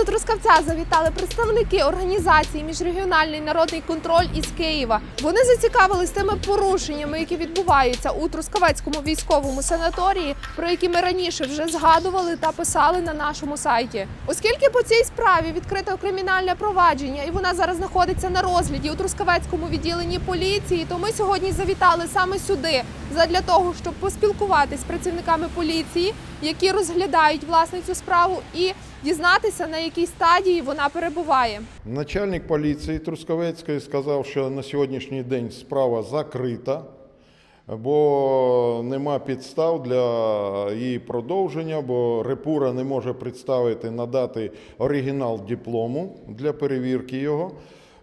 до Трускавця завітали представники організації Міжрегіональний народний контроль із Києва. Вони зацікавились тими порушеннями, які відбуваються у Трускавецькому військовому санаторії, про які ми раніше вже згадували та писали на нашому сайті. Оскільки по цій справі відкрито кримінальне провадження, і вона зараз знаходиться на розгляді у Трускавецькому відділенні поліції, то ми сьогодні завітали саме сюди задля того, щоб поспілкуватись з працівниками поліції, які розглядають власне цю справу, і дізнатися на якій стадії вона перебуває. Начальник поліції Трускавецької сказав, що на сьогоднішній день справа закрита, бо нема підстав для її продовження, бо Репура не може представити, надати оригінал диплому для перевірки його.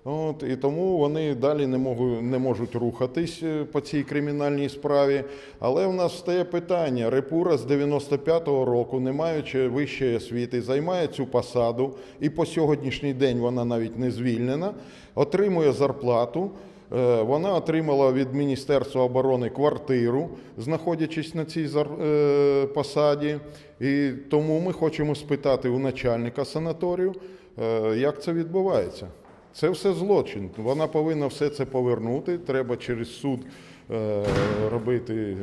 От, і тому вони далі не, можу, не можуть рухатись е, по цій кримінальній справі. Але в нас стає питання: Репура з 95-го року, не маючи вищої освіти, займає цю посаду, і по сьогоднішній день вона навіть не звільнена, отримує зарплату. Е, Вона отримала від Міністерства оборони квартиру, знаходячись на цій е, посаді. І тому ми хочемо спитати у начальника санаторію, як це відбувається. Це все злочин. Вона повинна все це повернути. Треба через суд е, робити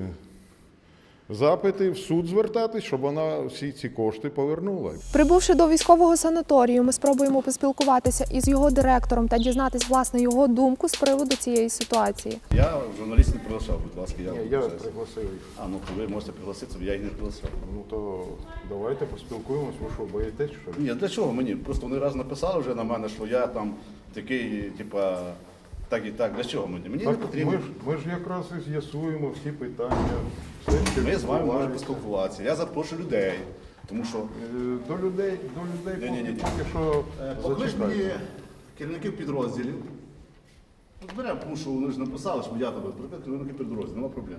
запити, в суд звертатись, щоб вона всі ці кошти повернула. Прибувши до військового санаторію, ми спробуємо поспілкуватися із його директором та дізнатись власне його думку з приводу цієї ситуації. Я журналістів не приглашав, будь ласка, я, Я пригласив їх. А, ну ви можете пригласитися, я їх не приглашав. Ну то давайте поспілкуємось. Ви що, боїтесь? Що? Ні, для чого мені? Просто вони раз написали вже на мене, що я там такий, типа, так і так. Для чого мені? Мені не потрібно. ми, ж, ми ж якраз і з'ясуємо всі питання. Все, що Ми з вами можемо відбувається. поспілкуватися. Я запрошую людей. Тому що Е, До людей, до людей Ні-ні-ні. поки що е, поклич зачекайте. керівників підрозділів. От беремо, тому що вони ж написали, що я тебе прикрив керівники підрозділів, нема проблем.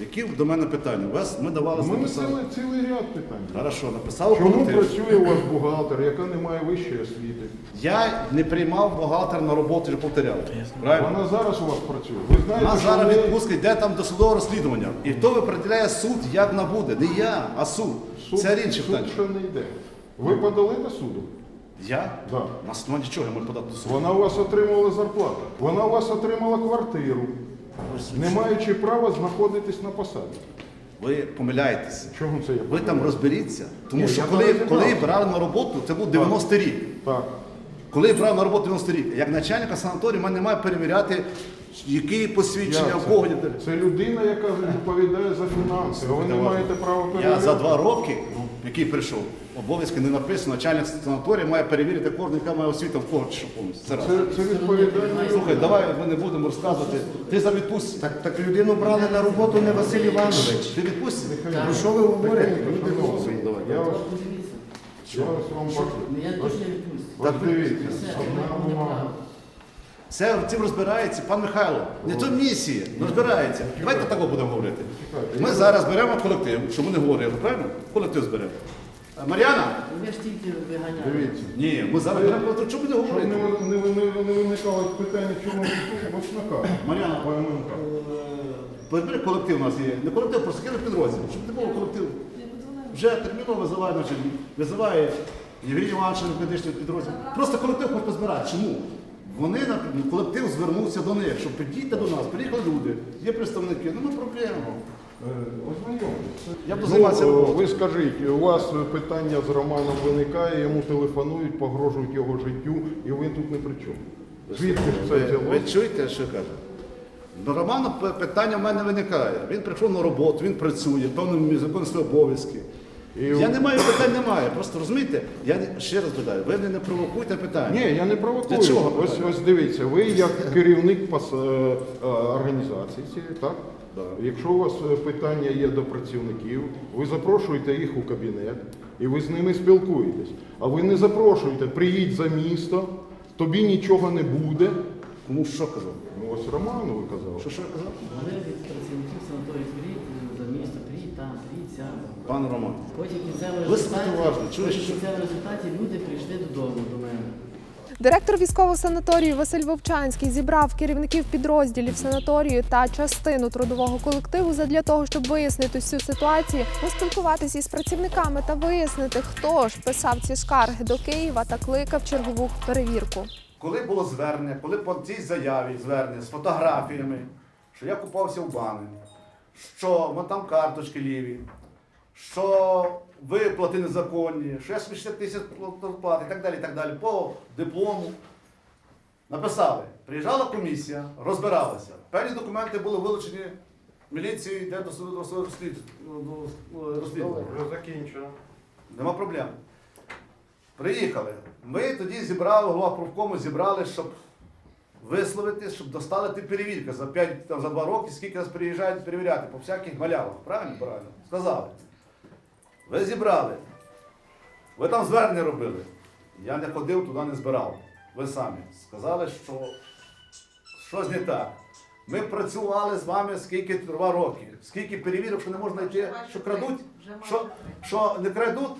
Які до мене питання? У вас ми давали мене написали. цілий, цілий ряд питань. Хорошо, написав Чому колектив. працює у вас бухгалтер, яка не має вищої освіти? Я не приймав бухгалтера на роботу, вже повторяв. Правильно? Вона зараз у вас працює. Ви У знаєте, нас що зараз в неї- відпустка йде там до судового розслідування. І хто випределяє суд, як вона буде? Не я, а суд. суд, Це інше суд питання. ще не йде. Ви подали до суду? Я? Да. На основі чого подати до суду? Вона у вас отримала зарплату. Вона у вас отримала квартиру, не маючи права знаходитись на посаді. Ви помиляєтеся. Чому це я? Ви там розберіться. Тому Ні, що я коли, коли брали на роботу, це був 90-й рік. Так. Коли я брав на роботу 90 рік, як начальника санаторію, мене немає перевіряти, які посвідчення, Я в кого є. Це людина, яка відповідає за фінанси, ви не маєте права Я перевіряти. за два роки, який прийшов, обов'язки не написано, начальник санаторію має перевірити кожен, яка має освіта в кого чи що повністю. Це раз. Це, це відповідальна Слухай, давай ми не будемо розказувати. Ти за відпустці. Так, так людину брали на роботу не Василь Іванович. Ти відпустці? Про що ви говорите? Люди. Я вас, я вас вам покажу. Точно відпустив. Ось дивіться, одна бумага. Це цим розбирається пан Михайло. Не то місії, розбирається. Давайте такого будемо говорити. Ми зараз беремо колектив, що ми не говорили, правильно? Колектив зберемо. Мар'яна? Ви ж тільки виганяли. Дивіться. Ні, ми зараз беремо колектив, що не Щоб говорили? не, не, не, не виникало питання, чому ви тут. Мар'яна, По МНК. Колектив у нас є. Не колектив, просто кинув підрозділ, щоб не було колективу. Вже терміново визиває, значить, визиває Євгеній Іванович, медичний підрозділ. Просто колектив хоче позбирати. Чому? Вони на колектив звернувся до них, щоб підійти до нас, приїхали люди, є представники, ну ми проблема. Е, Я буду займатися Ну, ви скажіть, у вас питання з Романом виникає, йому телефонують, погрожують його життю, і ви тут не при чому. Звідки ж це Ви, ви чуєте, що я кажу? До Романа питання в мене виникає. Він прийшов на роботу, він працює, певними законні свої обов'язки. Я не маю питань, немає. Просто розумієте, я не- ще раз питаю, ви не, не провокуйте питання. Ні, я не провокую. Для чого Ось, питання? ось дивіться, ви як керівник пос- е, е, організації цієї, так? Да. Якщо у вас е, питання є до працівників, ви запрошуєте їх у кабінет і ви з ними спілкуєтесь. А ви не запрошуєте, приїдь за місто, тобі нічого не буде. Кому що казав? Ну ось Роману ви казали. Що що я казав? Вони від працівників санаторію приїдь за місто, приїдь там, приїдь сям. Пан Роман. Потім кінцевому результаті, уважно, чуєш, потім що- кінцевому результаті люди прийшли додому до мене. Директор військового санаторію Василь Вовчанський зібрав керівників підрозділів санаторію та частину трудового колективу задля того, щоб вияснити всю ситуацію, поспілкуватися із працівниками та вияснити, хто ж писав ці скарги до Києва та кликав чергову перевірку. Коли було звернення, коли по цій заяві звернення з фотографіями, що я купався в бани, що вон там карточки ліві, що виплати незаконні, що я 60 тисяч плат і так далі, і так далі, по диплому. Написали, приїжджала комісія, розбиралася. Певні документи були вилучені міліцією, йде до суду розслід- до розслідування. Закінчено. Нема проблем. Приїхали. Ми тоді зібрали, голова профкому зібрали, щоб висловити, щоб достали ті перевірки за 5, там, за 2 роки, скільки нас приїжджають перевіряти по всяких малявах. Правильно? Правильно. Сказали. Ви зібрали. Ви там звернення робили. Я не ходив, туди не збирав. Ви самі. Сказали, що щось не так. Ми працювали з вами скільки два роки. Скільки перевірок, що не можна йти, що крадуть, що, що не крадуть,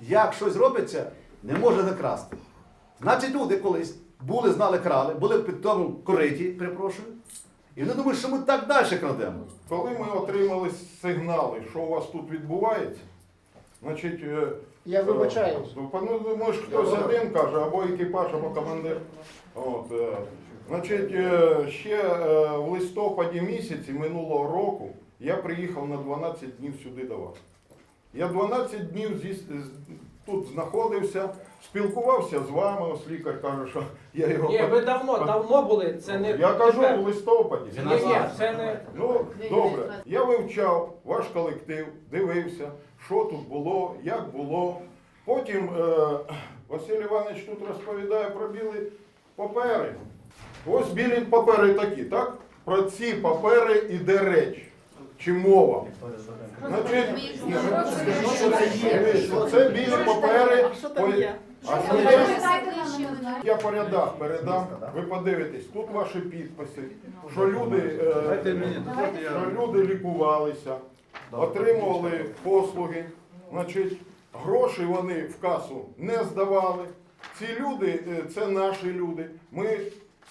як щось робиться, не може не красти. Значить, люди колись були, знали, крали, були під тому кориті, перепрошую, і вони думають, що ми так далі крадемо. Коли ми отримали сигнали, що у вас тут відбувається, значить. е, Я вибачаюсь. е, Ну, може хтось один каже, або екіпаж, або командир. От, е, значить, е, ще е, в листопаді місяці минулого року я приїхав на 12 днів сюди до вас. Я 12 днів зі, з- тут знаходився, спілкувався з вами, ось лікар каже, що я його. Ні, ви давно, давно були, це не Я кажу тепер. в листопаді. Ні, ні, це не Ну, добре. Я вивчав ваш колектив, дивився, що тут було, як було. Потім е, Василь Іванович тут розповідає про білі папери. Ось білі папери такі, так? Про ці папери іде реч. Чи мова? Значить, ну, що це є? Це білі папери. По- А? Я по рядах передам, ви подивитесь, тут ваші підписи, що люди, е, що люди лікувалися, отримували послуги, значить, гроші вони в касу не здавали. Ці люди, е, це наші люди. Ми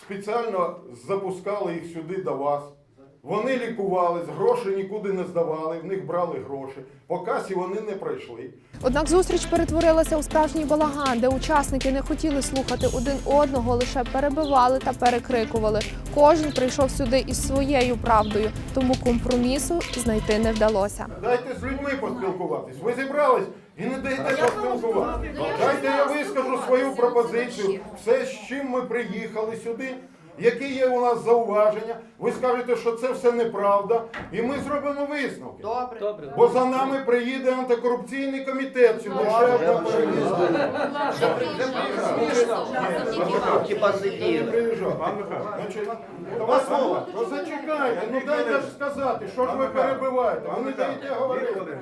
спеціально запускали їх сюди до вас. Вони лікувались, гроші нікуди не здавали, в них брали гроші. По касі вони не пройшли. Однак зустріч перетворилася у справжній балаган, де учасники не хотіли слухати один одного, лише перебивали та перекрикували. Кожен прийшов сюди із своєю правдою, тому компромісу знайти не вдалося. Дайте з людьми поспілкуватись. Ви зібрались і не даєте поспілкуватись. Дайте я вискажу свою пропозицію. Все, з чим ми приїхали сюди. Які є у нас зауваження? Ви скажете, що це все неправда, і ми зробимо висновки. добре. Добре. Бо за нами приїде антикорупційний комітет сюди. Ще одна перевірка. Хіба Та не приїжджав. Значить, Два слова. Ну зачекайте, ну дайте ж сказати, що ж ви перебиваєте? Ви не даєте говорити.